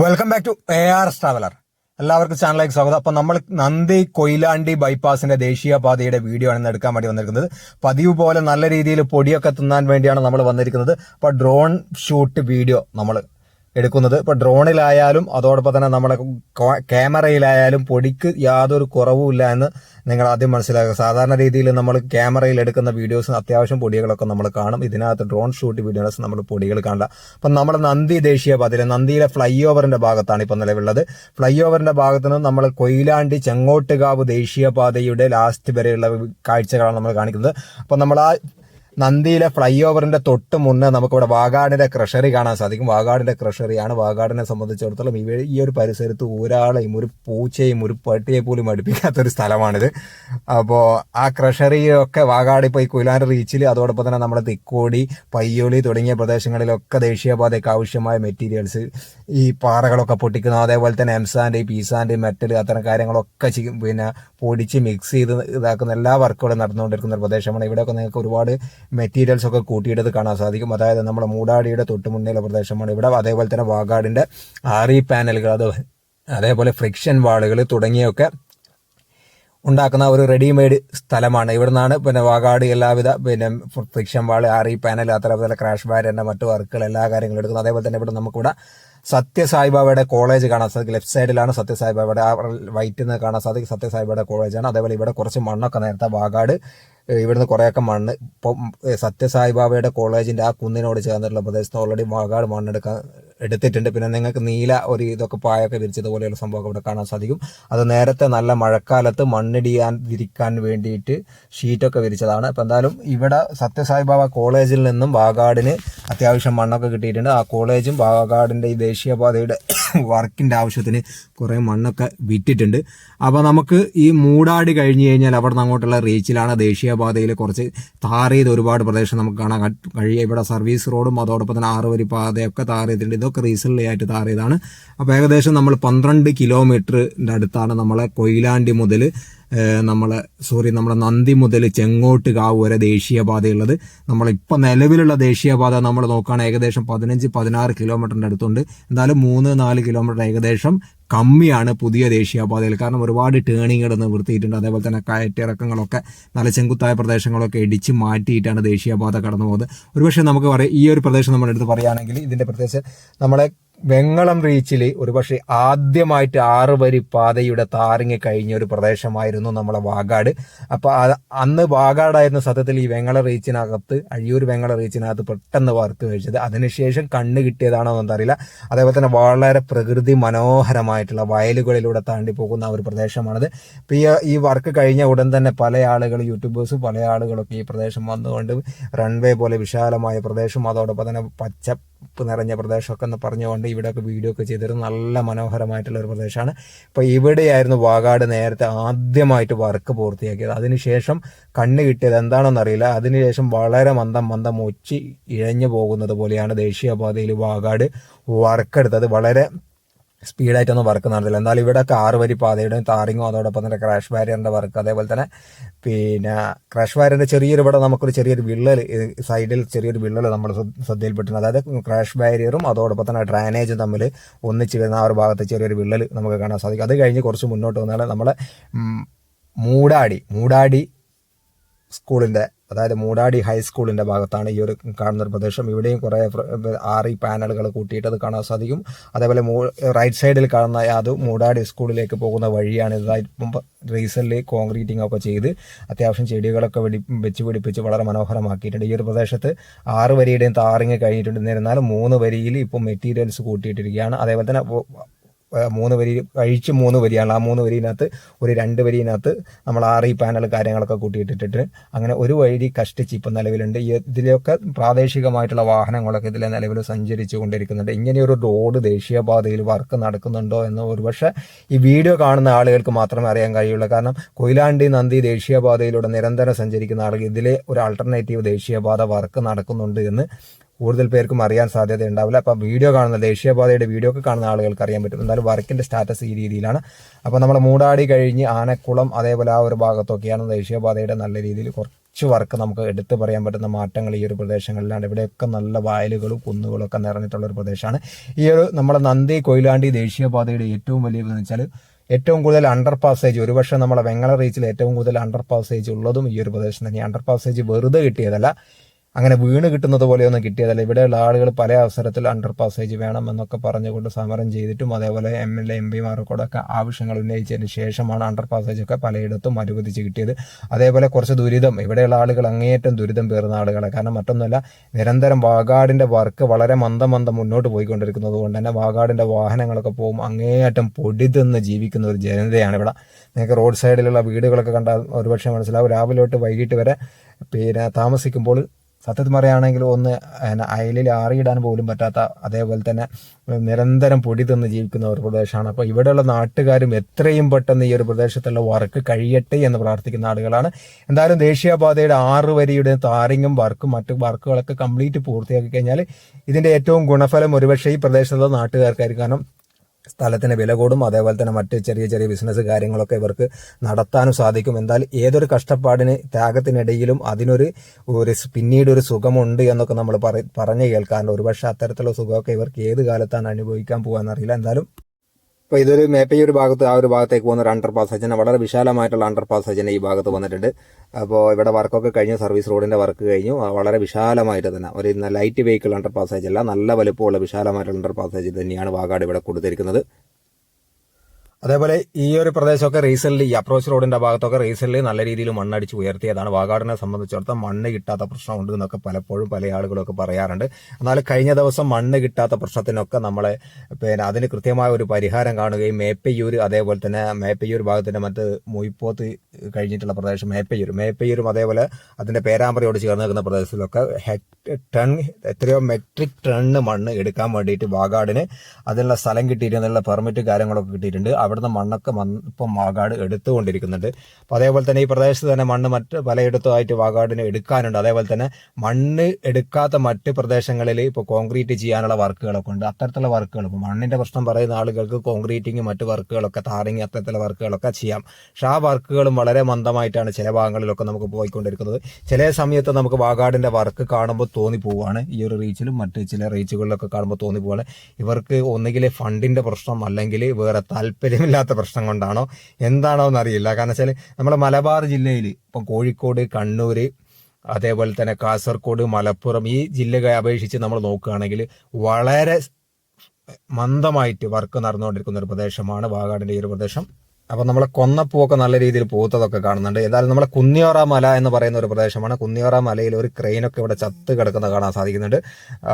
Welcome back to A R traveller എല്ലാവർക്കും ചാനലിലേക്ക് സ്വാഗതം. അപ്പോൾ നമ്മൾ നന്ദി കൊയിലാണ്ടി ബൈപ്പാസിന്റെ ദേശീയപാതയുടെ വീഡിയോ ആണ് എടുക്കാൻ വേണ്ടി വന്നിരിക്കുന്നത്. പതിവ് പോലെ നല്ല രീതിയിൽ പൊടിയൊക്കെ തിന്നാൻ വേണ്ടിയാണ് നമ്മൾ വന്നിരിക്കുന്നത്. അപ്പം ഡ്രോൺ ഷൂട്ട് വീഡിയോ നമ്മൾ എടുക്കുന്നത്. ഇപ്പോൾ ഡ്രോണിലായാലും അതോടൊപ്പം തന്നെ നമ്മുടെ ക്യാമറയിലായാലും പൊടിക്ക് യാതൊരു കുറവുമില്ല എന്ന് നിങ്ങൾ ആദ്യം മനസ്സിലാക്കുക. സാധാരണ രീതിയിൽ നമ്മൾ ക്യാമറയിൽ എടുക്കുന്ന വീഡിയോസ് അത്യാവശ്യം പൊടികളൊക്കെ നമ്മൾ കാണും. ഇതിനകത്ത് ഡ്രോൺ ഷൂട്ട് വീഡിയോസ് നമ്മൾ പൊടികൾ കാണില്ല അപ്പം നമ്മുടെ നന്ദി ദേശീയപാതയിലെ നന്ദിയിലെ ഫ്ലൈ ഓവറിന്റെ ഭാഗത്താണ് ഇപ്പോൾ നിലവിലുള്ളത്. ഫ്ലൈ ഓവറിന്റെ ഭാഗത്ത് നിന്ന് നമ്മൾ കൊയിലാണ്ടി ചെങ്ങോട്ടുകാവ് ദേശീയപാതയുടെ ലാസ്റ്റ് വരെയുള്ള കാഴ്ചകളാണ് നമ്മൾ കാണിക്കുന്നത്. അപ്പം നമ്മൾ ആ നന്ദിയിലെ ഫ്ലൈ ഓവറിന്റെ തൊട്ട് മുന്നേ നമുക്കിവിടെ വാഗാടിന്റെ ക്രഷറി കാണാൻ സാധിക്കും. വാഗാടിന്റെ ക്രഷറിയാണ് വാഗാടിനെ സംബന്ധിച്ചിടത്തോളം ഈ ഒരു പരിസരത്ത് ഒരാളെയും ഒരു പൂച്ചയും ഒരു പട്ടിയെ പോലും അടുപ്പിക്കാത്തൊരു സ്ഥലമാണിത്. അപ്പോൾ ആ ക്രഷറിയൊക്കെ വാഗാടി പോയി കുയിലാൻ റീച്ചിൽ അതോടൊപ്പം തന്നെ നമ്മുടെ തിക്കോടി പയ്യോളി തുടങ്ങിയ പ്രദേശങ്ങളിലൊക്കെ ദേശീയപാതയ്ക്ക് ആവശ്യമായ മെറ്റീരിയൽസ് ഈ പാറകളൊക്കെ പൊട്ടിക്കുന്നു. അതേപോലെ തന്നെ എംസാൻഡ് പീസാൻഡ് മെറ്റൽ അത്തരം കാര്യങ്ങളൊക്കെ പിന്നെ പൊടിച്ച് മിക്സ് ചെയ്ത് ഇതാക്കുന്ന എല്ലാ വർക്കുകളും നടന്നുകൊണ്ടിരിക്കുന്ന ഒരു പ്രദേശമാണ്. ഇവിടെയൊക്കെ നിങ്ങൾക്ക് ഒരുപാട് മെറ്റീരിയൽസ് ഒക്കെ കൂട്ടിയിട്ടത് കാണാൻ സാധിക്കും. അതായത് നമ്മുടെ മൂടാടിയുടെ തൊട്ട് മുന്നിലുള്ള പ്രദേശമാണ് ഇവിടെ. അതേപോലെ തന്നെ വാഗാടിന്റെ ആറി പാനലുകൾ അത് അതേപോലെ ഫ്രിക്ഷൻ വാളുകൾ തുടങ്ങിയൊക്കെ ഉണ്ടാക്കുന്ന ഒരു റെഡിമെയ്ഡ് സ്ഥലമാണ്. ഇവിടെ നിന്നാണ് പിന്നെ വാഗാട് എല്ലാവിധ പിന്നെ ഫ്രിക്ഷൻ വാൾ ആറി പാനൽ അതേപോലെ ക്രാഷ് ബാരിന്റെ മറ്റു വർക്കുകൾ എല്ലാ കാര്യങ്ങളും എടുക്കുന്നത്. അതേപോലെ തന്നെ ഇവിടെ നമുക്കിവിടെ സത്യസായിബാബയുടെ കോളേജ് കാണാൻ സാധിക്കും. ലെഫ്റ്റ് സൈഡിലാണ് സത്യസായിബാബയുടെ ആ വൈറ്റിൽ നിന്ന് കാണാൻ സാധിക്കും സത്യസായിബാബയുടെ കോളേജാണ് അതേപോലെ ഇവിടെ കുറച്ച് മണ്ണൊക്കെ നേരത്തെ വാഗാട് ഇവിടുന്ന് കുറേയൊക്കെ മണ്ണ് ഇപ്പം സത്യസായിബാബയുടെ കോളേജിന്റെ ആ കുന്നിനോട് ചേർന്നിട്ടുള്ള പ്രദേശത്ത് ഓൾറെഡി വാഗാട് മണ്ണെടുക്കാൻ എടുത്തിട്ടുണ്ട്. പിന്നെ നിങ്ങൾക്ക് നീല ഒരു ഇതൊക്കെ പായൊക്കെ വിരിച്ചതുപോലെയുള്ള സംഭവമൊക്കെ ഇവിടെ കാണാൻ സാധിക്കും. അത് നേരത്തെ നല്ല മഴക്കാലത്ത് മണ്ണിടിയാൻ വിരിക്കാൻ വേണ്ടിയിട്ട് ഷീറ്റൊക്കെ വിരിച്ചതാണ്. അപ്പോൾ എന്തായാലും ഇവിടെ സത്യസായിബാബ കോളേജിൽ നിന്നും വാഗാടിന് അത്യാവശ്യം മണ്ണൊക്കെ കിട്ടിയിട്ടുണ്ട്. ആ കോളേജും വാഗാടിന്റെ ഈ ദേശീയപാതയുടെ വർക്കിന്റെ ആവശ്യത്തിന് കുറേ മണ്ണൊക്കെ വിറ്റിട്ടുണ്ട്. അപ്പോൾ നമുക്ക് ഈ മൂടാടി കഴിഞ്ഞ് കഴിഞ്ഞാൽ അവിടെ നിന്ന് അങ്ങോട്ടുള്ള റീച്ചിലാണ് ദേശീയപാതയിൽ കുറച്ച് താർ ചെയ്ത ഒരുപാട് പ്രദേശം നമുക്ക് കാണാൻ കഴി- കഴിയുക ഇവിടെ സർവീസ് റോഡും അതോടൊപ്പം തന്നെ ആറ് വരി പാതയൊക്കെ താർ ചെയ്തിട്ടുണ്ട് ഇതൊക്കെ റീസെന്റ് ആയിട്ട് താർ ചെയ്താണ് അപ്പോൾ ഏകദേശം നമ്മൾ പന്ത്രണ്ട് കിലോമീറ്ററിന്റെ അടുത്താണ് നമ്മളെ കൊയിലാണ്ടി മുതൽ നമ്മളെ സോറി നമ്മുടെ നന്ദി മുതൽ ചെങ്ങോട്ട് ചെങ്ങോട്ടുകാവ് വരെ ദേശീയപാതയുള്ളത്. നമ്മളിപ്പോൾ നിലവിലുള്ള ദേശീയപാത നമ്മൾ നോക്കുകയാണെങ്കിൽ ഏകദേശം പതിനഞ്ച് പതിനാറ് കിലോമീറ്ററിന്റെ അടുത്തുണ്ട്. എന്തായാലും മൂന്ന് നാല് കിലോമീറ്റർ ഏകദേശം കമ്മിയാണ് പുതിയ ദേശീയപാതയിൽ. കാരണം ഒരുപാട് ടേണിങ്ങുകൾ നിവർത്തിയിട്ടുണ്ട് അതേപോലെ തന്നെ കയറ്റിറക്കങ്ങളൊക്കെ നല്ല ചെങ്കുത്തായ പ്രദേശങ്ങളൊക്കെ ഇടിച്ച് മാറ്റിയിട്ടാണ് ദേശീയപാത കടന്നു പോകുന്നത് ഒരുപക്ഷെ നമുക്ക് പറയാം ഈ ഒരു പ്രദേശം നമ്മുടെ അടുത്ത് പറയുകയാണെങ്കിൽ ഇതിന്റെ പ്രത്യേകിച്ച് നമ്മളെ വെങ്ങളം റീച്ചിൽ ഒരുപക്ഷെ ആദ്യമായിട്ട് ആറ് വരി പാതയുടെ താറിങ്ങി കഴിഞ്ഞ ഒരു പ്രദേശമായിരുന്നു നമ്മളെ വാഗാട്. അപ്പോൾ അന്ന് വാഗാടായിരുന്നു സത്യത്തിൽ ഈ വെങ്ങള റീച്ചിനകത്ത് അഴിയൂർ വെങ്ങള റീച്ചിനകത്ത് പെട്ടെന്ന് വർക്ക് കഴിച്ചത്. അതിനുശേഷം കണ്ണ് കിട്ടിയതാണോ എന്ന് അറിയില്ല അതേപോലെ തന്നെ വളരെ പ്രകൃതി മനോഹരമായിട്ടുള്ള വയലുകളിലൂടെ താണ്ടി പോകുന്ന ഒരു പ്രദേശമാണത്. ഇപ്പൊ ഈ ഈ വർക്ക് കഴിഞ്ഞ ഉടൻ തന്നെ പല ആളുകൾ യൂട്യൂബേഴ്സും പല ആളുകളൊക്കെ ഈ പ്രദേശം വന്നുകൊണ്ട് റൺവേ പോലെ വിശാലമായ പ്രദേശം. അതോടൊപ്പം തന്നെ പച്ചപ്പ് നിറഞ്ഞ പ്രദേശമൊക്കെ എന്ന് പറഞ്ഞുകൊണ്ട് ഇവിടെയൊക്കെ വീഡിയോ ഒക്കെ ചെയ്തിരുന്നു നല്ല മനോഹരമായിട്ടുള്ള ഒരു പ്രദേശമാണ്. ഇപ്പോൾ ഇവിടെയായിരുന്നു വാഗാട് നേരത്തെ ആദ്യമായിട്ട് വർക്ക് പൂർത്തിയാക്കിയത്. അതിനുശേഷം കണ്ണ് കിട്ടിയത് എന്താണെന്ന് അറിയില്ല. അതിനുശേഷം വളരെ മന്ദം മന്ദം ഒച്ചി ഇഴഞ്ഞു പോകുന്നത് പോലെയാണ് ദേശീയപാതയിൽ വാഗാട് വർക്കെടുത്തത് വളരെ സ്പീഡായിട്ടൊന്നും വർക്ക് നടന്നില്ല. എന്നാലും ഇവിടെയൊക്കെ ആറ് വരി പാതയുടെ താറിങ്ങും അതോടൊപ്പം തന്നെ ക്രാഷ് വാരിയറിന്റെ വർക്ക് അതേപോലെ തന്നെ പിന്നെ ക്രാഷ് ബാരിയറിന്റെ ചെറിയൊരു ഇവിടെ നമുക്കൊരു ചെറിയൊരു വിള്ളൽ സൈഡിൽ ചെറിയൊരു വിള്ളൽ നമ്മൾ ശ്രദ്ധ- ശ്രദ്ധയിൽപ്പെട്ടിട്ടുണ്ട്. അതായത് ക്രാഷ് ബാരിയറും അതോടൊപ്പം തന്നെ ഡ്രാനേജും തമ്മിൽ ഒന്നിച്ച് വരുന്ന ആ ഒരു ഭാഗത്ത് ചെറിയൊരു വിള്ളൽ നമുക്ക് കാണാൻ സാധിക്കും. അത് കഴിഞ്ഞ് കുറച്ച് മുന്നോട്ട് വന്നാൽ നമ്മളെ മൂടാടി മൂടാടി സ്കൂളിന്റെ അതായത് മൂടാടി ഹൈസ്കൂളിന്റെ ഭാഗത്താണ് ഈ ഒരു കാണുന്ന ഒരു പ്രദേശം. ഇവിടെയും കുറേ ആറി പാനലുകൾ കൂട്ടിയിട്ട് അത് കാണാൻ സാധിക്കും. അതേപോലെ റൈറ്റ് സൈഡിൽ കാണുന്ന അത് മൂടാടി സ്കൂളിലേക്ക് പോകുന്ന വഴിയാണ് ഇതായിപ്പം റീസെന്റ് കോൺക്രീറ്റിംഗ് ഒക്കെ ചെയ്ത് അത്യാവശ്യം ചെടികളൊക്കെ വെടി വെച്ച് പിടിപ്പിച്ച് വളരെ മനോഹരമാക്കിയിട്ടുണ്ട്. ഈ ഒരു പ്രദേശത്ത് ആറ് വരിയുടെയും താറിങ് കഴിഞ്ഞിട്ടുണ്ട്. എന്നിരുന്നാലും മൂന്ന് വരിയിൽ ഇപ്പം മെറ്റീരിയൽസ് കൂട്ടിയിട്ടിരിക്കുകയാണ്. അതേപോലെ തന്നെ മൂന്ന് വരി കഴിച്ച് മൂന്ന് വരിയാണ്. ആ മൂന്ന് വരിയിനകത്ത് ഒരു രണ്ട് വരിയിനകത്ത് നമ്മൾ ആറ് പാനൽ കാര്യങ്ങളൊക്കെ കൂട്ടിയിട്ടിട്ട് അങ്ങനെ ഒരു വഴി കഷ്ടിച്ച് ഇപ്പം നിലവിലുണ്ട്. ഇതിലൊക്കെ പ്രാദേശികമായിട്ടുള്ള വാഹനങ്ങളൊക്കെ ഇതിലെ നിലവിൽ സഞ്ചരിച്ചു കൊണ്ടിരിക്കുന്നുണ്ട്. ഇങ്ങനെയൊരു റോഡ് ദേശീയപാതയിൽ വർക്ക് നടക്കുന്നുണ്ടോ എന്ന് ഒരുപക്ഷെ ഈ വീഡിയോ കാണുന്ന ആളുകൾക്ക് മാത്രമേ അറിയാൻ കഴിയുള്ളൂ. കാരണം കൊയിലാണ്ടി നന്ദി ദേശീയപാതയിലൂടെ നിരന്തരം സഞ്ചരിക്കുന്ന ആളുകൾ ഇതിലെ ഒരു ആൾട്ടർനേറ്റീവ് ദേശീയപാത വർക്ക് നടക്കുന്നുണ്ട് എന്ന് കൂടുതൽ പേർക്കും അറിയാൻ സാധ്യത ഉണ്ടാവില്ല അപ്പോൾ വീഡിയോ കാണുന്ന ദേശീയപാതയുടെ വീഡിയോ ഒക്കെ കാണുന്ന ആളുകൾക്ക് അറിയാൻ പറ്റും. എന്തായാലും വർക്കിന്റെ സ്റ്റാറ്റസ് ഈ രീതിയിലാണ്. അപ്പോൾ നമ്മൾ മൂടാടി കഴിഞ്ഞ് ആനക്കുളം അതേപോലെ ആ ഒരു ഭാഗത്തൊക്കെയാണ് ദേശീയപാതയുടെ നല്ല രീതിയിൽ കുറച്ച് വർക്ക് നമുക്ക് എടുത്തു പറയാൻ പറ്റുന്ന മാറ്റങ്ങൾ ഈ ഒരു പ്രദേശങ്ങളിലാണ്. ഇവിടെയൊക്കെ നല്ല വയലുകളും കുന്നുകളും ഒക്കെ നിറഞ്ഞിട്ടുള്ള ഒരു പ്രദേശമാണ്. ഈ ഒരു നമ്മുടെ നന്ദി കൊയിലാണ്ടി ദേശീയപാതയുടെ ഏറ്റവും വലിയ വെച്ചാൽ ഏറ്റവും കൂടുതൽ അണ്ടർ പാസേജ് ഒരുപക്ഷെ നമ്മളെ വെങ്ങള റീച്ചിൽ ഏറ്റവും കൂടുതൽ അണ്ടർ പാസേജ് ഉള്ളതും ഈ ഒരു പ്രദേശം തന്നെ അണ്ടർ പാസേജ് വെറുതെ കിട്ടിയതല്ല. അങ്ങനെ വീണ് കിട്ടുന്നത് പോലെയൊന്നും കിട്ടിയതല്ല. ഇവിടെയുള്ള ആളുകൾ പല അവസരത്തിൽ അണ്ടർ പാസേജ് വേണം എന്നൊക്കെ പറഞ്ഞുകൊണ്ട് സമരം ചെയ്തിട്ടും അതേപോലെ എം എൽ എ എം പിമാർക്കൂടെ ഒക്കെ ആവശ്യങ്ങൾ ഉന്നയിച്ചതിന് ശേഷമാണ് അണ്ടർ പാസേജ് ഒക്കെ പലയിടത്തും അനുവദിച്ച് കിട്ടിയത്. അതേപോലെ കുറച്ച് ദുരിതം. ഇവിടെയുള്ള ആളുകൾ അങ്ങേയറ്റം ദുരിതം പേറുന്ന ആളുകളെ കാരണം മറ്റൊന്നുമല്ല നിരന്തരം വാഗാടിന്റെ വർക്ക് വളരെ മന്ദം മന്ദം മുന്നോട്ട് പോയിക്കൊണ്ടിരിക്കുന്നത് കൊണ്ട് തന്നെ വാഗാടിന്റെ വാഹനങ്ങളൊക്കെ പോകും. അങ്ങേയറ്റം പൊടിതെന്ന് ജീവിക്കുന്ന ഒരു ജനതയാണ് ഇവിടെ. നിങ്ങൾക്ക് റോഡ് സൈഡിലുള്ള വീടുകളൊക്കെ കണ്ടാൽ ഒരുപക്ഷെ മനസ്സിലാവും. രാവിലെ തൊട്ട് വൈകിട്ട് വരെ പിന്നെ താമസിക്കുമ്പോൾ സത്യത്തിൽ പറയുകയാണെങ്കിൽ ഒന്ന് അയലിൽ ആറിയിടാൻ പോലും പറ്റാത്ത അതേപോലെ തന്നെ നിരന്തരം പൊടി തിന്ന് ജീവിക്കുന്ന ഒരു പ്രദേശമാണ്. അപ്പോൾ ഇവിടെയുള്ള നാട്ടുകാരും എത്രയും പെട്ടെന്ന് ഈ ഒരു പ്രദേശത്തുള്ള വർക്ക് കഴിയട്ടെ എന്ന് പ്രാർത്ഥിക്കുന്ന ആളുകളാണ്. എന്തായാലും ദേശീയപാതയുടെ ആറ് വരിയുടെ താരിങ്ങും വർക്കും മറ്റു വർക്കുകളൊക്കെ കംപ്ലീറ്റ് പൂർത്തിയാക്കി കഴിഞ്ഞാൽ ഇതിന്റെ ഏറ്റവും ഗുണഫലം ഒരുപക്ഷെ ഈ പ്രദേശത്തുള്ള നാട്ടുകാർക്കായിരിക്കും. കാരണം സ്ഥലത്തിന് വില കൂടും. അതേപോലെ തന്നെ മറ്റ് ചെറിയ ചെറിയ ബിസിനസ് കാര്യങ്ങളൊക്കെ ഇവർക്ക് നടത്താനും സാധിക്കും. എന്തായാലും ഏതൊരു കഷ്ടപ്പാടിന് ത്യാഗത്തിനിടയിലും അതിനൊരു ഒരു പിന്നീട് ഒരു സുഖമുണ്ട് എന്നൊക്കെ നമ്മൾ പറ പറഞ്ഞു കേൾക്കാറുണ്ട്. ഒരുപക്ഷെ അത്തരത്തിലുള്ള സുഖമൊക്കെ ഇവർക്ക് ഏത് കാലത്താണ് അനുഭവിക്കാൻ പോകാന്നറിയില്ല എന്തായാലും ഇപ്പോൾ ഇതൊരു ഒരു ഭാഗത്ത് ആ ഒരു ഭാഗത്തേക്ക് പോകുന്ന ഒരു അണ്ടർ പാസ് സജ്ജന വളരെ വിശാലമായിട്ടുള്ള അണ്ടർ പാസ് സജ്ജന ഈ ഭാഗത്ത് വന്നിട്ടുണ്ട്. അപ്പോൾ ഇവിടെ വർക്കൊക്കെ കഴിഞ്ഞു സർവീസ് റോഡിന്റെ വർക്ക് കഴിഞ്ഞു. വളരെ വിശാലമായിട്ട് തന്നെ ഒരു ലൈറ്റ് വെഹിക്കിൾ അണ്ടർ പാസേജ് അല്ല നല്ല വലുപ്പമുള്ള വിശാലമായിട്ടുള്ള അണ്ടർ പാസേജ് തന്നെയാണ് വാഗാട് ഇവിടെ കൊടുത്തിരിക്കുന്നത്. അതേപോലെ ഈ ഒരു പ്രദേശമൊക്കെ റീസെന്റ് ഈ അപ്രോച്ച് റോഡിന്റെ ഭാഗത്തൊക്കെ റീസെന്റ് നല്ല രീതിയിൽ മണ്ണടിച്ച് ഉയർത്തിയതാണ്. വാഗാടിനെ സംബന്ധിച്ചിടത്തോളം മണ്ണ് കിട്ടാത്ത പ്രശ്നമുണ്ട് എന്നൊക്കെ പലപ്പോഴും പല ആളുകളൊക്കെ പറയാറുണ്ട്. എന്നാൽ കഴിഞ്ഞ ദിവസം മണ്ണ് കിട്ടാത്ത പ്രശ്നത്തിനൊക്കെ നമ്മളെ പിന്നെ അതിന് കൃത്യമായ ഒരു പരിഹാരം കാണുകയും മേപ്പയ്യൂർ അതേപോലെ തന്നെ മേപ്പയ്യൂർ ഭാഗത്തിന്റെ മറ്റ് മുയിപ്പോത്ത് കഴിഞ്ഞിട്ടുള്ള പ്രദേശം മേപ്പയ്യൂർ. മേപ്പയ്യൂരും അതേപോലെ അതിന്റെ പേരാമ്പ്രയോട് ചേർന്ന് നിൽക്കുന്ന പ്രദേശത്തിലൊക്കെ ടൺ എത്രയോ മെട്രിക് ടണ്ണ് മണ്ണ് എടുക്കാൻ വേണ്ടിയിട്ട് വാഗാടിന് അതിനുള്ള സ്ഥലം കിട്ടിയിട്ടുണ്ട് അതിനുള്ള പെർമിറ്റ് കാര്യങ്ങളൊക്കെ കിട്ടിയിട്ടുണ്ട്. അവിടുന്ന് മണ്ണൊക്കെ മണ് ഇപ്പം വാഗാട് എടുത്തുകൊണ്ടിരിക്കുന്നുണ്ട്. അപ്പോൾ അതേപോലെ തന്നെ ഈ പ്രദേശത്ത് തന്നെ മണ്ണ് മറ്റ് പലയിടത്തുമായിട്ട് വാഗാടിന് എടുക്കാനുണ്ട്. അതേപോലെ തന്നെ മണ്ണ് എടുക്കാത്ത മറ്റ് പ്രദേശങ്ങളിൽ ഇപ്പോൾ കോൺക്രീറ്റ് ചെയ്യാനുള്ള വർക്കുകളൊക്കെ ഉണ്ട്. അത്തരത്തിലുള്ള വർക്കുകൾ ഇപ്പോൾ മണ്ണിന്റെ പ്രശ്നം പറയുന്ന ആളുകൾക്ക് കോൺക്രീറ്റിങ് മറ്റ് വർക്കുകളൊക്കെ താറിങ് അത്തരത്തിലുള്ള വർക്കുകളൊക്കെ ചെയ്യാം. പക്ഷേ ആ വർക്കുകളും വളരെ മന്ദമായിട്ടാണ് ചില ഭാഗങ്ങളിലൊക്കെ നമുക്ക് പോയിക്കൊണ്ടിരിക്കുന്നത്. ചില സമയത്ത് നമുക്ക് വാഗാടിന്റെ വർക്ക് കാണുമ്പോൾ തോന്നി തോന്നിപ്പോവാണ് ഈ ഒരു റീച്ചിലും മറ്റ് ചില റീച്ചുകളിലൊക്കെ കാണുമ്പോൾ തോന്നി തോന്നിപ്പോവാണ് ഇവർക്ക് ഒന്നുകിൽ ഫണ്ടിന്റെ പ്രശ്നം അല്ലെങ്കിൽ വേറെ താല്പര്യമില്ലാത്ത പ്രശ്നം കൊണ്ടാണോ? എന്താണോ എന്നറിയില്ല കാരണം വെച്ചാൽ നമ്മുടെ മലബാർ ജില്ലയിൽ ഇപ്പം കോഴിക്കോട് കണ്ണൂർ അതേപോലെ തന്നെ കാസർഗോഡ് മലപ്പുറം ഈ ജില്ലകളെ അപേക്ഷിച്ച് നമ്മൾ നോക്കുകയാണെങ്കിൽ വളരെ മന്ദമായിട്ട് വർക്ക് നടന്നുകൊണ്ടിരിക്കുന്ന ഒരു പ്രദേശമാണ് വാഗാടിന്റെ ഈ ഒരു പ്രദേശം. അപ്പൊ നമ്മളെ കൊന്നപ്പൂവൊക്കെ നല്ല രീതിയിൽ പൂത്തതൊക്കെ കാണുന്നുണ്ട്. ഏതായാലും നമ്മളെ കുന്നിയോറ മല എന്ന് പറയുന്ന ഒരു പ്രദേശമാണ്. കുന്നിയോറ മലയിൽ ഒരു ക്രെയിനൊക്കെ ഇവിടെ ചത്ത് കിടക്കുന്നത് കാണാൻ സാധിക്കുന്നുണ്ട്.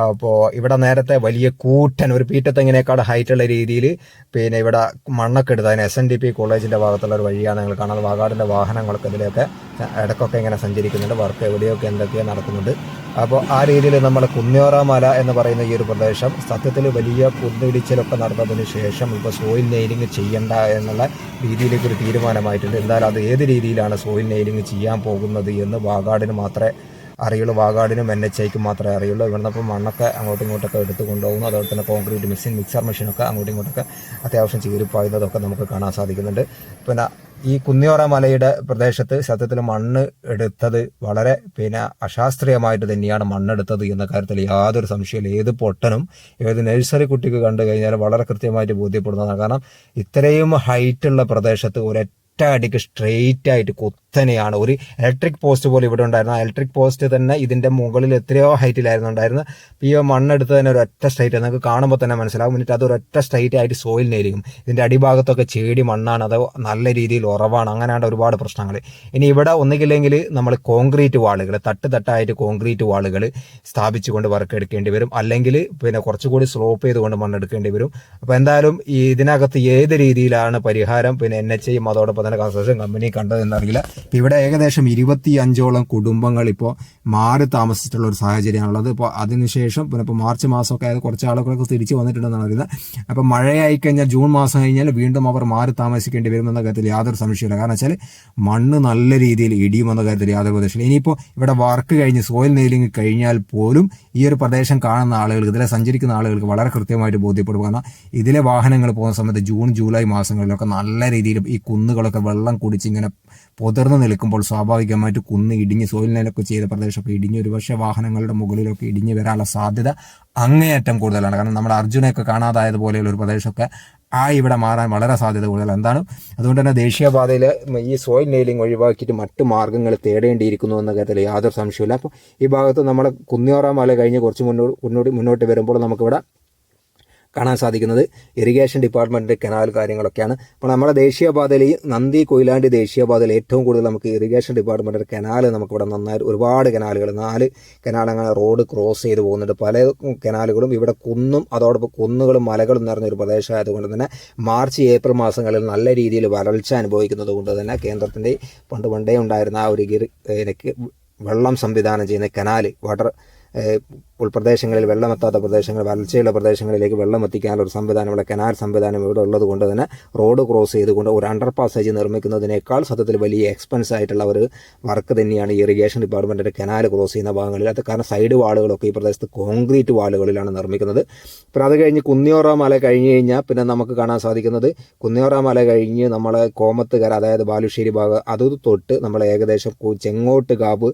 അപ്പോൾ ഇവിടെ നേരത്തെ വലിയ കൂറ്റൻ ഒരു പീറ്റത്തെങ്ങിനേക്കാൾ ഹൈറ്റുള്ള രീതിയിൽ പിന്നെ ഇവിടെ മണ്ണൊക്കെ എടുത്ത് അതിന് എസ് എൻ ഡി പി കോളേജിന്റെ ഭാഗത്തുള്ള ഒരു വഴിയാണ് നിങ്ങൾ കാണുന്നത്. വാഗാടിന്റെ വാഹനങ്ങളൊക്കെ ഇതിലൊക്കെ ഇടക്കൊക്കെ ഇങ്ങനെ സഞ്ചരിക്കുന്നുണ്ട്. വർക്ക് എവിടെയൊക്കെ എന്തൊക്കെയോ നടക്കുന്നുണ്ട്. അപ്പോൾ ആ രീതിയിൽ നമ്മൾ കുന്നിയോറ മല എന്ന് പറയുന്ന ഈ ഒരു പ്രദേശം സത്യത്തിൽ വലിയ കുന്നിടിച്ചിലൊക്കെ നടന്നതിന് ശേഷം ഇപ്പോൾ സോയിൽ നെയിലിംഗ് ചെയ്യണ്ട എന്നുള്ള രീതിയിലേക്ക് ഒരു തീരുമാനമായിട്ടുണ്ട്. എന്നാൽ അത് ഏത് രീതിയിലാണ് സോയിൽ നെയിലിംഗ് ചെയ്യാൻ പോകുന്നത് എന്ന് വാഗാടിന് മാത്രമേ അറിയുള്ളൂ. വാഗാടിനും എൻ എച്ച് ഐക്കും മാത്രമേ അറിയുള്ളൂ. ഇവിടുന്ന് ഇപ്പോൾ മണ്ണൊക്കെ അങ്ങോട്ടും ഇങ്ങോട്ടൊക്കെ എടുത്ത് കൊണ്ടുപോകുന്നു. അതുപോലെ തന്നെ കോൺക്രീറ്റ് മിക്സിൻ മിക്സർ മെഷീനൊക്കെ അങ്ങോട്ടും ഇങ്ങോട്ടൊക്കെ അത്യാവശ്യം ചീരിപ്പായുന്നതൊക്കെ നമുക്ക് കാണാൻ സാധിക്കുന്നുണ്ട്. പിന്നെ ഈ കുന്നിയോറ മലയുടെ പ്രദേശത്ത് സത്യത്തിൽ മണ്ണ് എടുത്തത് വളരെ പിന്നെ അശാസ്ത്രീയമായിട്ട് തന്നെയാണ് മണ്ണെടുത്തത് എന്ന കാര്യത്തിൽ യാതൊരു സംശയമില്ല ഏത് പൊട്ടനും ഏത് നഴ്സറി കുട്ടിക്ക് കണ്ടു കഴിഞ്ഞാൽ വളരെ കൃത്യമായിട്ട് ബോധ്യപ്പെടുന്നതാണ്. കാരണം ഇത്രയും ഹൈറ്റുള്ള പ്രദേശത്ത് ഒരൊറ്റ അടിക്ക് സ്ട്രെയിറ്റ് ആയിട്ട് കുത്തനെയാണ്. ഒരു ഇലക്ട്രിക് പോസ്റ്റ് പോലെ ഇവിടെ ഉണ്ടായിരുന്നു. ആ ഇലക്ട്രിക് പോസ്റ്റ് തന്നെ ഇതിന്റെ മുകളിൽ എത്രയോ ഹൈറ്റിലായിരുന്നു ഉണ്ടായിരുന്നത്. ഈ മണ്ണെടുത്ത് തന്നെ ഒരു ഒറ്റ സ്ട്രൈറ്റ് നിങ്ങൾക്ക് കാണുമ്പോൾ തന്നെ മനസ്സിലാകും എന്നിട്ട് അത് ഒറ്റ സ്ട്രൈറ്റ് ആയിട്ട് സോയിൽ നേരിക്കും ഇതിന്റെ അടിഭാഗത്തൊക്കെ ചേടി മണ്ണാണ്. അത് നല്ല രീതിയിൽ ഉറവാണ്. അങ്ങനെയാണ് ഒരുപാട് പ്രശ്നങ്ങൾ. ഇനി ഇവിടെ ഒന്നുകില്ലെങ്കിൽ നമ്മൾ കോൺക്രീറ്റ് വാളുകൾ തട്ട് തട്ടായിട്ട് കോൺക്രീറ്റ് വാളുകൾ സ്ഥാപിച്ചുകൊണ്ട് വർക്ക് എടുക്കേണ്ടി വരും. അല്ലെങ്കിൽ പിന്നെ കുറച്ചുകൂടി സ്ലോപ്പ് ചെയ്തുകൊണ്ട് മണ്ണെടുക്കേണ്ടി വരും. അപ്പോൾ എന്തായാലും ഇതിനകത്ത് ഏത് രീതിയിലാണ് പരിഹാരം? പിന്നെ എൻ എച്ച് ഐയും അതോടൊപ്പം തന്നെ കൺസ്ട്രക്ഷൻ കമ്പനി കണ്ടതെന്നറിയില്ല. ഇപ്പൊ ഇവിടെ ഏകദേശം ഇരുപത്തി അഞ്ചോളം കുടുംബങ്ങൾ ഇപ്പോൾ മാറി താമസിച്ചിട്ടുള്ള ഒരു സാഹചര്യമാണുള്ളത്. ഇപ്പോൾ അതിനുശേഷം പിന്നെ ഇപ്പോൾ മാർച്ച് മാസമൊക്കെ ആയത് കുറച്ച് ആളുകളൊക്കെ തിരിച്ചു വന്നിട്ടുണ്ടെന്നാണ് അറിയുന്നത്. അപ്പോൾ മഴയായി കഴിഞ്ഞാൽ ജൂൺ മാസം കഴിഞ്ഞാൽ വീണ്ടും അവർ മാറി താമസിക്കേണ്ടി വരുമെന്ന കാര്യത്തിൽ യാതൊരു സംശയമില്ല കാരണം വെച്ചാൽ മണ്ണ് നല്ല രീതിയിൽ ഇടിയുമെന്ന കാര്യത്തിൽ യാതൊരു പ്രദേശമില്ല ഇനിയിപ്പോൾ ഇവിടെ വർക്ക് കഴിഞ്ഞ് സോയിൽ നെയിലിംഗ് കഴിഞ്ഞാൽ പോലും ഈ ഒരു പ്രദേശം കാണുന്ന ആളുകൾക്ക് ഇതിലെ സഞ്ചരിക്കുന്ന ആളുകൾക്ക് വളരെ കൃത്യമായിട്ട് ബോധ്യപ്പെടും. കാരണം ഇതിലെ വാഹനങ്ങൾ പോകുന്ന സമയത്ത് ജൂൺ ജൂലൈ മാസങ്ങളിലൊക്കെ നല്ല രീതിയിൽ ഈ കുന്നുകളൊക്കെ വെള്ളം കുടിച്ച് ഇങ്ങനെ പൊതിർന്ന് നിൽക്കുമ്പോൾ സ്വാഭാവികമായിട്ട് കുന്ന് ഇടിഞ്ഞ് സോയിൽ നെയിലൊക്കെ ചെയ്ത പ്രദേശമൊക്കെ ഇടിഞ്ഞ് ഒരുപക്ഷെ വാഹനങ്ങളുടെ മുകളിലൊക്കെ ഇടിഞ്ഞ് വരാനുള്ള സാധ്യത അങ്ങേയറ്റം കൂടുതലാണ്. കാരണം നമ്മുടെ അർജുനയൊക്കെ കാണാതായതുപോലെയുള്ള ഒരു പ്രദേശമൊക്കെ ആ ഇവിടെ മാറാൻ വളരെ സാധ്യത കൂടുതലാണ്. എന്താണ്? അതുകൊണ്ട് തന്നെ ദേശീയപാതയിൽ ഈ സോയിൽ നെയിലിംഗ് ഒഴിവാക്കിയിട്ട് മറ്റു മാർഗങ്ങൾ തേടേണ്ടിയിരിക്കുന്നു എന്ന കാര്യത്തിൽ യാതൊരു സംശയമില്ല അപ്പോൾ ഈ ഭാഗത്ത് നമ്മൾ കുന്നിയോറ മല കഴിഞ്ഞ് കുറച്ച് മുന്നോട്ട് മുന്നോട്ട് മുന്നോട്ട് വരുമ്പോൾ നമുക്കിവിടെ കാണാൻ സാധിക്കുന്നത് ഇറിഗേഷൻ ഡിപ്പാർട്ട്മെന്റ് കനാൽ കാര്യങ്ങളൊക്കെയാണ്. അപ്പോൾ നമ്മുടെ ദേശീയപാതയിൽ ഈ നന്ദി കൊയിലാണ്ടി ദേശീയപാതയിൽ ഏറ്റവും കൂടുതൽ നമുക്ക് ഇറിഗേഷൻ ഡിപ്പാർട്ട്മെന്റ് കനാൽ നമുക്കിവിടെ നന്നായി ഒരുപാട് കനാലുകൾ നാല് കനാൽ അങ്ങനെ റോഡ് ക്രോസ് ചെയ്ത് പോകുന്നുണ്ട്. പല കനാലുകളും ഇവിടെ കുന്നും അതോടൊപ്പം കുന്നുകളും മലകളും നിറഞ്ഞൊരു പ്രദേശമായതുകൊണ്ട് തന്നെ മാർച്ച് ഏപ്രിൽ മാസങ്ങളിൽ നല്ല രീതിയിൽ വരൾച്ച അനുഭവിക്കുന്നത് കൊണ്ട് തന്നെ കേന്ദ്രത്തിന്റെ പണ്ട് പണ്ടേ ഉണ്ടായിരുന്ന ആ ഒരു വെള്ളം സംവിധാനം ചെയ്യുന്ന കനാൽ വാട്ടർ ഉൾപ്രദേശങ്ങളിൽ വെള്ളമെത്താത്ത പ്രദേശങ്ങൾ വരൾച്ചയുള്ള പ്രദേശങ്ങളിലേക്ക് വെള്ളം എത്തിക്കാനുള്ള ഒരു സംവിധാനം ഇവിടെ കനാൽ സംവിധാനം ഇവിടെ ഉള്ളത് കൊണ്ട് തന്നെ റോഡ് ക്രോസ് ചെയ്തുകൊണ്ട് ഒരു അണ്ടർ പാസേജ് നിർമ്മിക്കുന്നതിനേക്കാൾ സത്യത്തിൽ വലിയ എക്സ്പെൻസ് ആയിട്ടുള്ള ഒരു വർക്ക് തന്നെയാണ് ഇറിഗേഷൻ ഡിപ്പാർട്ട്മെന്റിന്റെ കനാൽ ക്രോസ് ചെയ്യുന്ന ഭാഗങ്ങളിൽ. അത് കാരണം സൈഡ് വാളുകളൊക്കെ ഈ പ്രദേശത്ത് കോൺക്രീറ്റ് വാളുകളിലാണ് നിർമ്മിക്കുന്നത്. പിന്നെ അത് കഴിഞ്ഞ് കുന്നിയോറ മല കഴിഞ്ഞ് കഴിഞ്ഞാൽ പിന്നെ നമുക്ക് കാണാൻ സാധിക്കുന്നത് കുന്നിയോറ മല കഴിഞ്ഞ് നമ്മളെ കോമത്തുകര അതായത് ബാലുശ്ശേരി ഭാഗം അത് തൊട്ട് നമ്മൾ ഏകദേശം ചെങ്ങോട്ട് കാവ്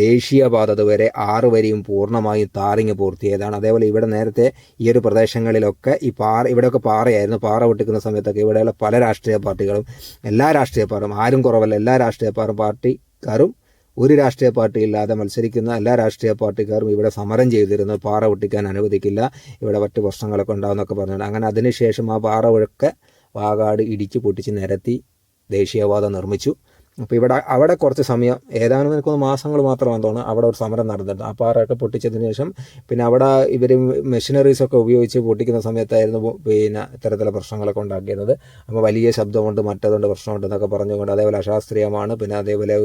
ദേശീയപാത വരെ ആറ് വരിയും പൂർണമായും താറിങ് പൂർത്തിയായതാണ്. അതേപോലെ ഇവിടെ നേരത്തെ ഈ ഒരു പ്രദേശങ്ങളിലൊക്കെ ഈ പാറ ഇവിടെയൊക്കെ പാറയായിരുന്നു. പാറ പൊട്ടിക്കുന്ന സമയത്തൊക്കെ ഇവിടെയുള്ള പല രാഷ്ട്രീയ പാർട്ടികളും എല്ലാ രാഷ്ട്രീയ പാറും ആരും കുറവല്ല എല്ലാ രാഷ്ട്രീയ പാർ- പാർട്ടിക്കാരും ഒരു രാഷ്ട്രീയ പാർട്ടി ഇല്ലാതെ മത്സരിക്കുന്ന എല്ലാ രാഷ്ട്രീയ പാർട്ടിക്കാരും ഇവിടെ സമരം ചെയ്തിരുന്നു. പാറ പൊട്ടിക്കാൻ അനുവദിക്കില്ല. ഇവിടെ മറ്റ് പ്രശ്നങ്ങളൊക്കെ ഉണ്ടാകുന്നൊക്കെ പറഞ്ഞിട്ടുണ്ട്. അങ്ങനെ അതിനുശേഷം ആ പാറ ഒക്കെ വാകാട് ഇടിച്ച് പൊട്ടിച്ച് നിരത്തി ദേശീയപാത നിർമ്മിച്ചു. അപ്പോൾ ഇവിടെ അവിടെ കുറച്ച് സമയം ഏതാനും നിൽക്കുന്ന മാസങ്ങൾ മാത്രമാണ് തോന്നുന്നത് അവിടെ ഒരു സമരം നടന്നിട്ടുണ്ട് ആ പാറയൊക്കെ പൊട്ടിച്ചതിന് ശേഷം പിന്നെ അവിടെ ഇവർ മെഷീനറീസൊക്കെ ഉപയോഗിച്ച് പൊട്ടിക്കുന്ന സമയത്തായിരുന്നു പിന്നെ ഇത്തരത്തിലുള്ള പ്രശ്നങ്ങളൊക്കെ ഉണ്ടാക്കിയിരുന്നത്. അപ്പോൾ വലിയ ശബ്ദമുണ്ട് മറ്റതുണ്ട് പ്രശ്നമുണ്ട് എന്നൊക്കെ പറഞ്ഞുകൊണ്ട് അതേപോലെ അശാസ്ത്രീയമാണ് പിന്നെ അതേപോലെ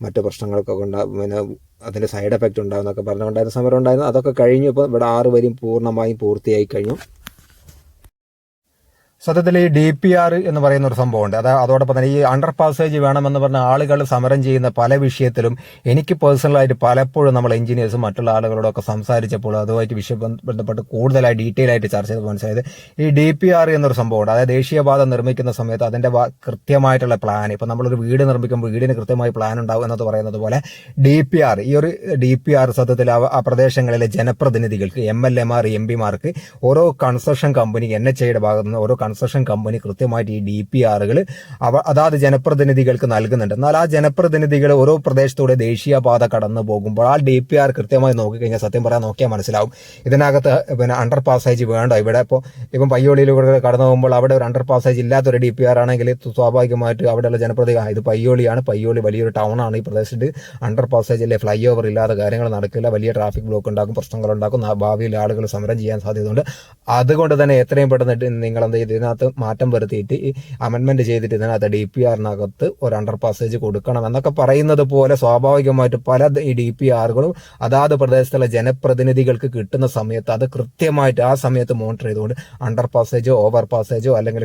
മറ്റു പ്രശ്നങ്ങളൊക്കെ ഉണ്ടാ പിന്നെ അതിന്റെ സൈഡ് എഫക്റ്റ് ഉണ്ടാകുന്നൊക്കെ പറഞ്ഞുകൊണ്ടായിരുന്നു സമരം ഉണ്ടായിരുന്നു അതൊക്കെ കഴിഞ്ഞു ഇപ്പോൾ ഇവിടെ ആറ് വരെയും പൂർണമായും പൂർത്തിയായി കഴിഞ്ഞു. സത്യത്തിൽ ഈ ഡി പി ആർ എന്ന് പറയുന്ന ഒരു സംഭവമുണ്ട്. അത് അതോടൊപ്പം തന്നെ ഈ അണ്ടർ പാസേജ് വേണമെന്ന് പറഞ്ഞ ആളുകൾ സമരം ചെയ്യുന്ന പല വിഷയത്തിലും എനിക്ക് പേഴ്സണലായിട്ട് പലപ്പോഴും നമ്മൾ എഞ്ചിനീയേഴ്സും മറ്റുള്ള ആളുകളോടൊക്കെ സംസാരിച്ചപ്പോൾ അതുമായിട്ട് വിഷയം ബന്ധ- ബന്ധപ്പെട്ട് കൂടുതലായി ഡീറ്റെയിൽ ആയിട്ട് ചർച്ച ചെയ്ത് മനസ്സിലായത് ഈ ഡി പി ആർ എന്നൊരു സംഭവമുണ്ട്. അതായത് ദേശീയപാത നിർമ്മിക്കുന്ന സമയത്ത് അതിന്റെ കൃത്യമായിട്ടുള്ള പ്ലാൻ ഇപ്പൊ നമ്മളൊരു വീട് നിർമ്മിക്കുമ്പോൾ വീടിന് കൃത്യമായി പ്ലാൻ ഉണ്ടാവും എന്നത് പറയുന്നത് പോലെ ഡി പി ആർ ഈ ഒരു ഡി പി ആർ സത്യത്തിൽ ആ- പ്രദേശങ്ങളിലെ ജനപ്രതിനിധികൾക്ക് എം എൽ എമാർ എം പിമാർക്ക് ഓരോ കൺസ്ട്രക്ഷൻ കമ്പനി എൻ എച്ച് ഐയുടെ ഭാഗത്ത് നിന്ന് ഓരോ കൺസ്ട്രക്ഷൻ കമ്പനി കൃത്യമായിട്ട് ഈ ഡി പി ആറുകൾ അവ അതാത് ജനപ്രതിനിധികൾക്ക് നൽകുന്നുണ്ട്. എന്നാൽ ആ ജനപ്രതിനിധികൾ ഓരോ പ്രദേശത്തൂടെ ദേശീയപാത കടന്നു പോകുമ്പോൾ ആ ഡി പി ആർ കൃത്യമായി നോക്കിക്കഴിഞ്ഞാൽ സത്യം പറയാൻ നോക്കിയാൽ മനസ്സിലാവും. ഇതിനകത്ത് പിന്നെ അണ്ടർ പാസേജ് വേണ്ട? ഇവിടെ ഇപ്പോൾ ഇപ്പം പയ്യോളിയിലൂടെ കടന്നു പോകുമ്പോൾ അവിടെ ഒരു അണ്ടർ പാസേജ് ഇല്ലാത്തൊരു ഡി പി ആർ ആണെങ്കിൽ സ്വാഭാവികമായിട്ട് അവിടെയുള്ള ജനപ്രതി ആ, ഇത് പയ്യോളിയാണ്. പയ്യോളി വലിയൊരു ടൗൺ ആണ് ഈ പ്രദേശത്ത്. അണ്ടർ പാസേജ് അല്ലെ ഫ്ലൈ ഓവർ ഇല്ലാതെ കാര്യങ്ങൾ നടക്കില്ല. വലിയ ട്രാഫിക് ബ്ലോക്ക് ഉണ്ടാക്കും പ്രശ്നങ്ങൾ ഉണ്ടാക്കും ഭാവിയിൽ ആളുകൾ സമരം ചെയ്യാൻ സാധ്യതയുണ്ട്. അതുകൊണ്ട് തന്നെ എത്രയും പെട്ടെന്ന് നിങ്ങൾ എന്ത് ചെയ്ത് ഇതിനകത്ത് മാറ്റം വരുത്തിയിട്ട് ഈ അമെൻമെന്റ് ചെയ്തിട്ട് ഇതിനകത്ത് ഡി പി ആറിനകത്ത് ഒരു അണ്ടർ പാസേജ് കൊടുക്കണം എന്നൊക്കെ പറയുന്നത് പോലെ സ്വാഭാവികമായിട്ട് പല ഈ ഡി പി ആറുകളും അതാത് പ്രദേശത്തുള്ള ജനപ്രതിനിധികൾക്ക് കിട്ടുന്ന സമയത്ത് അത് കൃത്യമായിട്ട് ആ സമയത്ത് മോണിറ്റർ ചെയ്തുകൊണ്ട് അണ്ടർ പാസേജോ ഓവർ പാസേജോ അല്ലെങ്കിൽ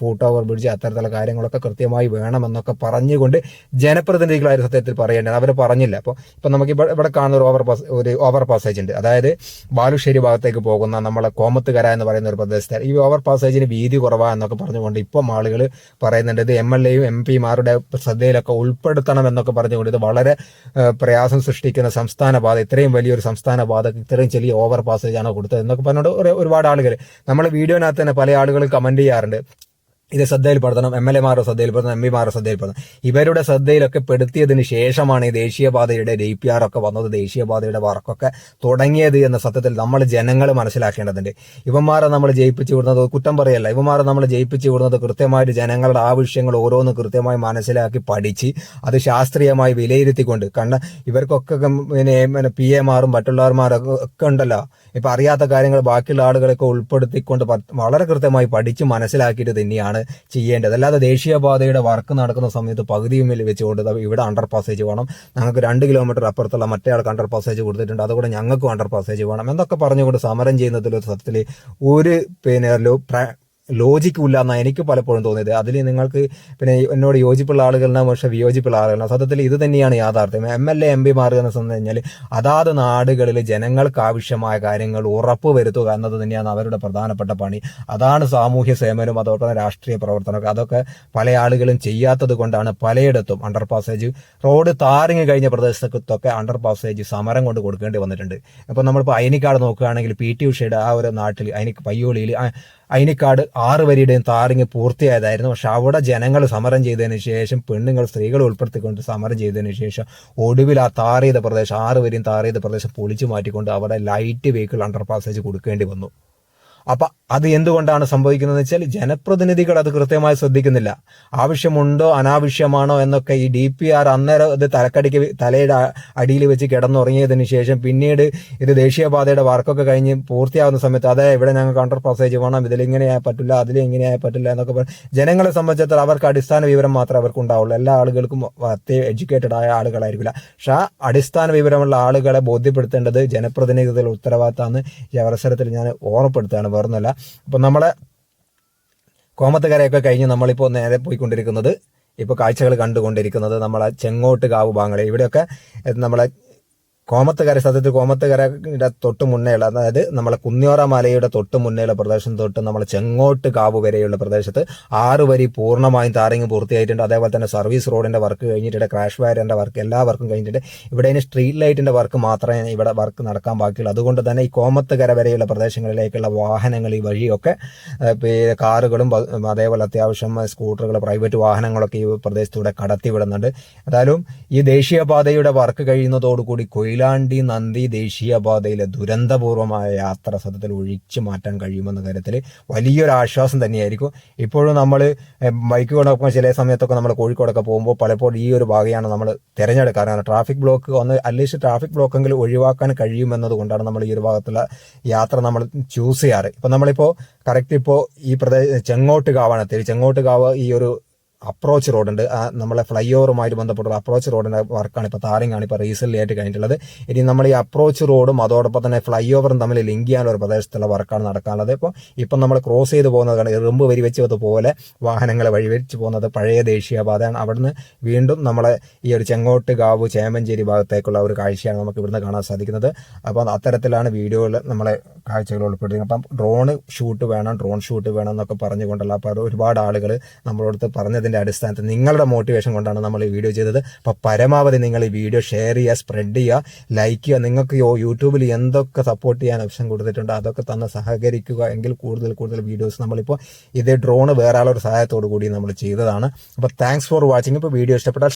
ഫൂട്ട് ഓവർ ബ്രിഡ്ജ് അത്തരത്തിലുള്ള കാര്യങ്ങളൊക്കെ കൃത്യമായി വേണമെന്നൊക്കെ പറഞ്ഞുകൊണ്ട് ജനപ്രതിനിധികളായ സത്യത്തിൽ പറയേണ്ടത് അവർ പറഞ്ഞില്ല. അപ്പോൾ ഇപ്പം നമുക്ക് ഇവിടെ ഇവിടെ കാണുന്ന ഒരു ഓവർ പാസ് ഒരു ഓവർ പാസേജ് ഉണ്ട്. അതായത് ബാലുശ്ശേരി ഭാഗത്തേക്ക് പോകുന്ന നമ്മളെ കോമത്തുകര എന്ന് പറയുന്ന ഒരു പ്രദേശത്തെ ഈ ഓവർ പാസേജിന് വീതി കുറവാ എന്നൊക്കെ പറഞ്ഞുകൊണ്ട് ഇപ്പം ആളുകൾ പറയുന്നുണ്ട് ഇത് എം എൽ എയും എം പിമാരുടെ ശ്രദ്ധയിലൊക്കെ ഉൾപ്പെടുത്തണം എന്നൊക്കെ പറഞ്ഞുകൊണ്ട് ഇത് വളരെ പ്രയാസം സൃഷ്ടിക്കുന്ന സംസ്ഥാന പാത ഇത്രയും വലിയൊരു സംസ്ഥാന പാത ഇത്രയും ചെറിയ ഓവർ ആണ് കൊടുത്തത് എന്നൊക്കെ പറഞ്ഞുകൊണ്ട് ഒരുപാട് ആളുകൾ നമ്മൾ വീഡിയോനകത്ത് തന്നെ പല ആളുകളും കമന്റ് ചെയ്യാറുണ്ട്. ഇത് ശ്രദ്ധയിൽപ്പെടുത്തണം എം എൽ എമാരുടെ ശ്രദ്ധയിൽപ്പെടുത്തണം എം പിമാരുടെ ശ്രദ്ധയിൽപ്പെടുത്തണം. ഇവരുടെ ശ്രദ്ധയിലൊക്കെ പെടുത്തിയതിന് ശേഷമാണ് ഈ ദേശീയപാതയുടെ ഡി പി ആർ ഒക്കെ വന്നത് ദേശീയപാതയുടെ വർക്കൊക്കെ തുടങ്ങിയത് എന്ന സത്യത്തിൽ നമ്മൾ ജനങ്ങൾ മനസ്സിലാക്കേണ്ടതുണ്ട്. ഇവന്മാരെ നമ്മൾ ജയിപ്പിച്ചു വിടുന്നത് കുറ്റം പറയല്ല. ഇവന്മാരെ നമ്മൾ ജയിപ്പിച്ചു വിടുന്നത് കൃത്യമായിട്ട് ജനങ്ങളുടെ ആവശ്യങ്ങൾ ഓരോന്ന് കൃത്യമായി മനസ്സിലാക്കി പഠിച്ച് അത് ശാസ്ത്രീയമായി വിലയിരുത്തിക്കൊണ്ട് കണ്ട ഇവർക്കൊക്കെ പിന്നെ പി എമാറും മറ്റുള്ളവർമാരൊക്കെ ഒക്കെ ഉണ്ടല്ലോ. ഇപ്പം അറിയാത്ത കാര്യങ്ങൾ ബാക്കിയുള്ള ആളുകളൊക്കെ ഉൾപ്പെടുത്തിക്കൊണ്ട് വളരെ കൃത്യമായി പഠിച്ച് മനസ്സിലാക്കിയിട്ട് തന്നെയാണ് ചെയ്യേണ്ടത്. അല്ലാതെ ദേശീയപാതയുടെ വർക്ക് നടക്കുന്ന സമയത്ത് പകുതിയുമിൽ വെച്ചുകൊണ്ട് ഇവിടെ അണ്ടർ പാസേജ് വേണം. ഞങ്ങൾക്ക് രണ്ട് കിലോമീറ്റർ അപ്പുറത്തുള്ള മറ്റേ ആൾക്ക് അണ്ടർ പാസേജ് കൊടുത്തിട്ടുണ്ട്. അതുകൂടെ ഞങ്ങൾക്കും അണ്ടർ പാസേജ് വേണം. എന്നൊക്കെ പറഞ്ഞുകൊണ്ട് സമരം ചെയ്യുന്നതിൽ സത്യത്തിൽ ഒരു പിന്നെ ലോ- ലോജിക്കും ഇല്ല എന്നാണ് എനിക്ക് പലപ്പോഴും തോന്നിയത്. അതിൽ നിങ്ങൾക്ക് പിന്നെ എന്നോട് യോജിപ്പുള്ള ആളുകളുണ്ടാവും പക്ഷെ വിയോജിപ്പുള്ള ആളുകളുണ്ടാവും സത്യത്തിൽ ഇത് തന്നെയാണ് യാഥാർത്ഥ്യം. എം എൽ എ എം പിമാർ എന്ന് പറഞ്ഞു കഴിഞ്ഞാൽ അതാത് നാടുകളിൽ ജനങ്ങൾക്ക് ആവശ്യമായ കാര്യങ്ങൾ ഉറപ്പ് വരുത്തുക എന്നത് തന്നെയാണ് അവരുടെ പ്രധാനപ്പെട്ട പണി. അതാണ് സാമൂഹ്യ സേവനവും അതോടൊപ്പം രാഷ്ട്രീയ പ്രവർത്തനമൊക്കെ അതൊക്കെ പല ആളുകളും ചെയ്യാത്തത് കൊണ്ടാണ് പലയിടത്തും അണ്ടർ പാസേജ് റോഡ് താറിങ്ങി കഴിഞ്ഞ പ്രദേശത്തൊക്കെ അണ്ടർ പാസേജ് സമരം കൊണ്ട് കൊടുക്കേണ്ടി വന്നിട്ടുണ്ട്. ഇപ്പം നമ്മളിപ്പോൾ അയനിക്കാട് നോക്കുകയാണെങ്കിൽ പി ടി ഉഷയുടെ ആ ഒരു നാട്ടിൽ അതിന് പയ്യോളിയിൽ അയിനിക്കാട് ആറ് വരിയുടെയും താറിങ് പൂർത്തിയായതായിരുന്നു. പക്ഷെ അവിടെ ജനങ്ങൾ സമരം ചെയ്തതിന് ശേഷം പെണ്ണുങ്ങൾ സ്ത്രീകൾ ഉൾപ്പെടുത്തിക്കൊണ്ട് സമരം ചെയ്തതിന് ശേഷം ഒടുവിൽ ആ താറിയത് പ്രദേശം ആറ് വരിയും താറിയത് പ്രദേശം പൊളിച്ചു മാറ്റിക്കൊണ്ട് അവിടെ ലൈറ്റ് വെഹിക്കിൾ അണ്ടർ പാസേജ് കൊടുക്കേണ്ടി വന്നു. അപ്പൊ അത് എന്തുകൊണ്ടാണ് സംഭവിക്കുന്നത് വെച്ചാൽ ജനപ്രതിനിധികൾ അത് കൃത്യമായി ശ്രദ്ധിക്കുന്നില്ല. ആവശ്യമുണ്ടോ അനാവശ്യമാണോ എന്നൊക്കെ ഈ ഡി പി ആർ അന്നേരം ഇത് തലക്കടിക്ക് തലയുടെ അടിയിൽ വെച്ച് കിടന്നുറങ്ങിയതിന് ശേഷം പിന്നീട് ഇത് ദേശീയപാതയുടെ വർക്കൊക്കെ കഴിഞ്ഞ് പൂർത്തിയാകുന്ന സമയത്ത് അതെ ഇവിടെ ഞങ്ങൾക്ക് കൗണ്ടർ പാസേജ് വേണം ഇതിൽ ഇങ്ങനെയായി പറ്റില്ല അതിൽ ഇങ്ങനെയായി പറ്റില്ല എന്നൊക്കെ ജനങ്ങളെ സംബന്ധിച്ചിടത്തോളം അവർക്ക് അടിസ്ഥാന വിവരം മാത്രമേ അവർക്ക് ഉണ്ടാവുള്ളൂ. എല്ലാ ആളുകൾക്കും അത്യാവശ്യം എഡ്യൂക്കേറ്റഡ് ആയ ആളുകളായിരിക്കില്ല. പക്ഷെ ആ അടിസ്ഥാന വിവരമുള്ള ആളുകളെ ബോധ്യപ്പെടുത്തേണ്ടത് ജനപ്രതിനിധികളുടെ ഉത്തരവാദിത്തമാണ്. ഈ അവസരത്തിൽ ഞാൻ ഓർമ്മപ്പെടുത്തുകയാണ് വേറൊന്നുമല്ല. അപ്പോൾ നമ്മളെ കോമത്തുകരയൊക്കെ കഴിഞ്ഞ് നമ്മളിപ്പോൾ നേരെ പോയിക്കൊണ്ടിരിക്കുന്നത് ഇപ്പോൾ കാഴ്ചകൾ കണ്ടുകൊണ്ടിരിക്കുന്നത് നമ്മളെ ചെങ്ങോട്ട് കാവ് ഭാഗങ്ങളിൽ ഇവിടെയൊക്കെ നമ്മളെ കോമത്തുകര സത്യത്തിൽ കോമത്തുകരയുടെ തൊട്ട് മുന്നേയുള്ള അതായത് നമ്മളെ കുന്നിയോറ മലയുടെ തൊട്ട് മുന്നേയുള്ള പ്രദേശം തൊട്ട് നമ്മളെ ചെങ്ങോട്ട് കാവ് വരെയുള്ള പ്രദേശത്ത് ആറ് വരി പൂർണമായും താരങ്ങ് പൂർത്തിയായിട്ടുണ്ട്. അതേപോലെ തന്നെ സർവീസ് റോഡിന്റെ വർക്ക് കഴിഞ്ഞിട്ടുണ്ട് ക്രാഷ് വയറിന്റെ വർക്ക് എല്ലാ വർക്കും കഴിഞ്ഞിട്ടുണ്ട്. ഇവിടെ ഇനി സ്ട്രീറ്റ് ലൈറ്റിന്റെ വർക്ക് മാത്രമേ ഇവിടെ വർക്ക് നടക്കാൻ ബാക്കിയുള്ളൂ. അതുകൊണ്ട് തന്നെ ഈ കോമത്തുകര വരെയുള്ള പ്രദേശങ്ങളിലേക്കുള്ള വാഹനങ്ങൾ ഈ വഴിയൊക്കെ കാറുകളും അതേപോലെ അത്യാവശ്യം സ്കൂട്ടറുകൾ പ്രൈവറ്റ് വാഹനങ്ങളൊക്കെ ഈ പ്രദേശത്തൂടെ കടത്തിവിടുന്നുണ്ട്. എന്തായാലും ഈ ദേശീയപാതയുടെ വർക്ക് കഴിയുന്നതോടുകൂടി കൊയിലാണ്ടി നന്ദി ദേശീയപാതയിലെ ദുരന്തപൂർവമായ യാത്ര സത്യത്തിൽ ഒഴിച്ചു മാറ്റാൻ കഴിയുമെന്ന കാര്യത്തിൽ വലിയൊരു ആശ്വാസം തന്നെയായിരിക്കും. ഇപ്പോഴും നമ്മൾ ബൈക്ക് കൊണ്ടൊക്കെ ചില സമയത്തൊക്കെ നമ്മൾ കോഴിക്കോടൊക്കെ പോകുമ്പോൾ പലപ്പോഴും ഈ ഒരു ഭാഗയാണ് നമ്മൾ തിരഞ്ഞെടുക്കാറ്. കാരണം ട്രാഫിക് ബ്ലോക്ക് ഒന്ന് അറ്റ്ലീസ്റ്റ് ട്രാഫിക് ബ്ലോക്കെങ്കിലും ഒഴിവാക്കാൻ കഴിയുമെന്നത് കൊണ്ടാണ് നമ്മൾ ഈ ഒരു ഭാഗത്തുള്ള യാത്ര നമ്മൾ ചൂസ് ചെയ്യാറ്. ഇപ്പം നമ്മളിപ്പോൾ കറക്റ്റ് ഇപ്പോൾ ഈ പ്രദേശ ചെങ്ങോട്ട് കാവാണ് ചെങ്ങോട്ട് കാവ് ഈ ഒരു അപ്രോച്ച് റോഡുണ്ട്. ആ നമ്മളെ ഫ്ലൈ ഓവറുമായിട്ട് ബന്ധപ്പെട്ടുള്ള അപ്രോച്ച് റോഡിന്റെ വർക്കാണ് ഇപ്പോൾ താരങ്ങാണ് ഇപ്പോൾ റീസെന്റ് ആയിട്ട് കഴിഞ്ഞിട്ടുള്ളത്. ഇനി നമ്മൾ ഈ അപ്രോച്ച് റോഡും അതോടൊപ്പം തന്നെ ഫ്ലൈ ഓവറും തമ്മിൽ ലിങ്ക് ചെയ്യാനുള്ള ഒരു പ്രദേശത്തുള്ള വർക്കാണ് നടക്കാനുള്ളത്. ഇപ്പോൾ ഇപ്പം നമ്മൾ ക്രോസ് ചെയ്ത് പോകുന്നതാണ്. എറുമ്പ് വരി വെച്ചത് പോലെ വാഹനങ്ങൾ വഴിവെച്ച് പോകുന്നത് പഴയ ദേശീയപാതയാണ്. അവിടുന്ന് വീണ്ടും നമ്മളെ ഈ ഒരു ചെങ്ങോട്ട് കാവ് ചേമഞ്ചേരി ഭാഗത്തേക്കുള്ള ഒരു കാഴ്ചയാണ് നമുക്ക് ഇവിടുന്ന് കാണാൻ സാധിക്കുന്നത്. അപ്പോൾ അത്തരത്തിലാണ് വീഡിയോയിൽ നമ്മളെ കാഴ്ചകൾ ഉൾപ്പെടുത്തി അപ്പം ഡ്രോൺ ഷൂട്ട് വേണം ഡ്രോൺ ഷൂട്ട് വേണം എന്നൊക്കെ പറഞ്ഞുകൊണ്ടുള്ള അപ്പോൾ ഒരുപാട് ആളുകൾ നമ്മളോടത്ത് പറഞ്ഞതിന്റെ അടിസ്ഥാനത്തിൽ നിങ്ങളുടെ മോട്ടിവേഷൻ കൊണ്ടാണ് നമ്മൾ ഈ വീഡിയോ ചെയ്തത്. അപ്പോൾ പരമാവധി നിങ്ങൾ ഈ വീഡിയോ ഷെയർ ചെയ്യുക സ്പ്രെഡ് ചെയ്യുക ലൈക്ക് ചെയ്യുക. നിങ്ങൾക്ക് യൂട്യൂബിൽ എന്തൊക്കെ സപ്പോർട്ട് ചെയ്യാൻ ഓപ്ഷൻ കൊടുത്തിട്ടുണ്ട് അതൊക്കെ തന്ന് സഹകരിക്കുക എങ്കിൽ കൂടുതൽ കൂടുതൽ വീഡിയോസ് നമ്മളിപ്പോൾ ഇതേ ഡ്രോൺ വേറെ ആളൊരു സഹായത്തോടു കൂടി നമ്മൾ ചെയ്തതാണ്. അപ്പോൾ താങ്ക്സ് ഫോർ വാച്ചിങ് ഇപ്പോൾ വീഡിയോ ഇഷ്ടപ്പെട്ടാൽ